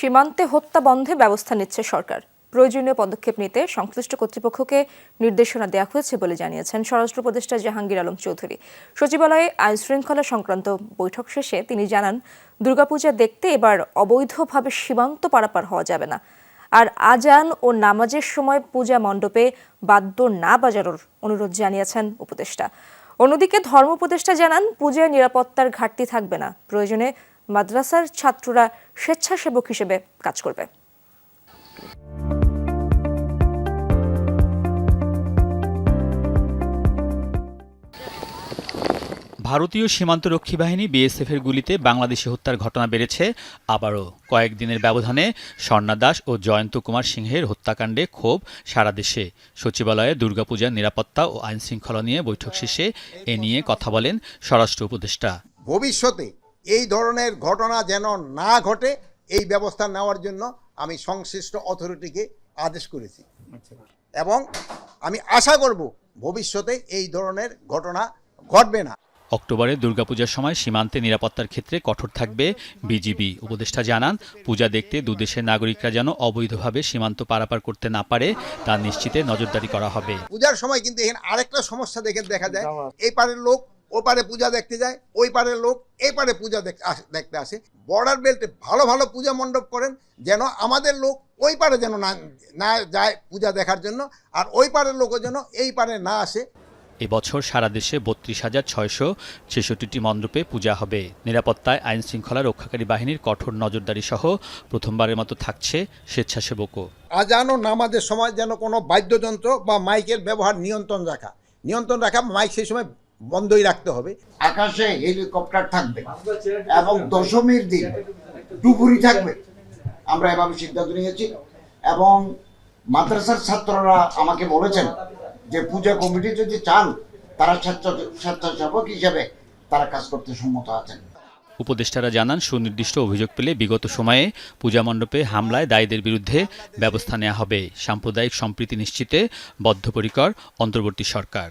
সীমান্তে হত্যা বন্ধে ব্যবস্থা নিচ্ছে সরকার। প্রয়োজনীয় পদক্ষেপ নিতে সংশ্লিষ্ট কর্তৃপক্ষকে নির্দেশনা দেওয়া হয়েছে বলে জানিয়েছেন স্বরাষ্ট্র উপদেষ্টা জাহাঙ্গীর আলম চৌধুরী। সচিবালয়ে আইন শৃঙ্খলা সংক্রান্ত বৈঠক শেষে তিনি জানান, দুর্গাপূজা দেখতে এবার অবৈধভাবে সীমান্ত পারাপার হওয়া যাবে না। আর আজান ও নামাজের সময় পূজা মণ্ডপে বাদ্য না বাজানোর অনুরোধ জানিয়েছেন উপদেষ্টা। অন্যদিকে ধর্ম উপদেষ্টা জানান, পূজায় নিরাপত্তার ঘাটতি থাকবে না। প্রয়োজনে মাদ্রাসার ছাত্ররা স্বেচ্ছাসেবক হিসেবে কাজ করবে। ভারতীয় সীমান্তরক্ষী বাহিনী বিএসএফের গুলিতে বাংলাদেশি হত্যার ঘটনা বেড়েছে। আবারও কয়েকদিনের ব্যবধানে স্বর্ণা দাস ও জয়ন্ত কুমার সিংহের হত্যাকাণ্ডে ক্ষোভ সারা দেশে। সচিবালয়ে দুর্গাপূজার নিরাপত্তা ও আইন শৃঙ্খলা নিয়ে বৈঠক শেষে এ নিয়ে কথা বলেন স্বরাষ্ট্র উপদেষ্টা। ভবিষ্যতে এই ধরনের ঘটনা যেন না ঘটে এই ব্যবস্থা নেওয়ার জন্য আমি সংশ্লিষ্ট অথরিটিকে আদেশ করেছি। এবং আমি আশা করব ভবিষ্যতে এই ধরনের ঘটনা ঘটবে না। অক্টোবরে দুর্গাপূজার সময় সীমান্তে নিরাপত্তার ক্ষেত্রে কঠোর থাকবে বিজিবি। উপদেষ্টা জানান পূজা দেখতে দুদেশের নাগরিকরা যেন অবৈধভাবে সীমান্ত পারাপার করতে না পারে তা নিশ্চিতে নজরদারি করা হবে। পূজার সময় কিন্তু এখানে আরেকটা সমস্যা দেখে দেখা যায়। এই পারের লোক ও পারে পূজা দেখতে যায় ওই পারের লোক এই পারে পূজা দেখ- দেখতে আসে। বর্ডার বেল্টে ভালো ভালো পূজা মণ্ডপ করেন যেন আমাদের লোক ওই পারে যেন না না যায় পূজা দেখার জন্য আর ওই পারের লোকও যেন এই পারে না আসে। এবছর সারা দেশে বত্রিশ হাজার ছয়শো ছেষট্টিটি মণ্ডপে পূজা হবে। নিরাপত্তায় আইন শৃঙ্খলা রক্ষাকারী বাহিনীর কঠোর নজরদারি সহ প্রথমবারের মতো থাকছে স্বেচ্ছাসেবকও। আজান নামাজের সময় যেন কোনো বাদ্যযন্ত্র বা মাইকের ব্যবহার নিয়ন্ত্রণ রাখা। নিয়ন্ত্রণ রাখা মাইক সেই সময় বন্ধই রাখতে হবে। আকাশে হেলিকপ্টার থাকবে এবং দশমীর দিন ডুবুরি থাকবে। আমরা এভাবে সিদ্ধান্ত নিয়েছি এবং মাদ্রাসার ছাত্ররা আমাকে বলেছেন যে পূজা কমিটি যদি চান, তারা স্বেচ্ছা- স্বেচ্ছাসেবক হিসেবে তারা কাজ করতে সম্মত আছেন। উপদেষ্টারা জানান, সুনির্দিষ্ট অভিযোগ পেলে বিগত সময়ে পূজা মণ্ডপে হামলায় দায়ীদের বিরুদ্ধে ব্যবস্থা নেওয়া হবে। সাম্প্রদায়িক সম্প্রীতি নিশ্চিতে বদ্ধপরিকর অন্তর্বর্তী সরকার।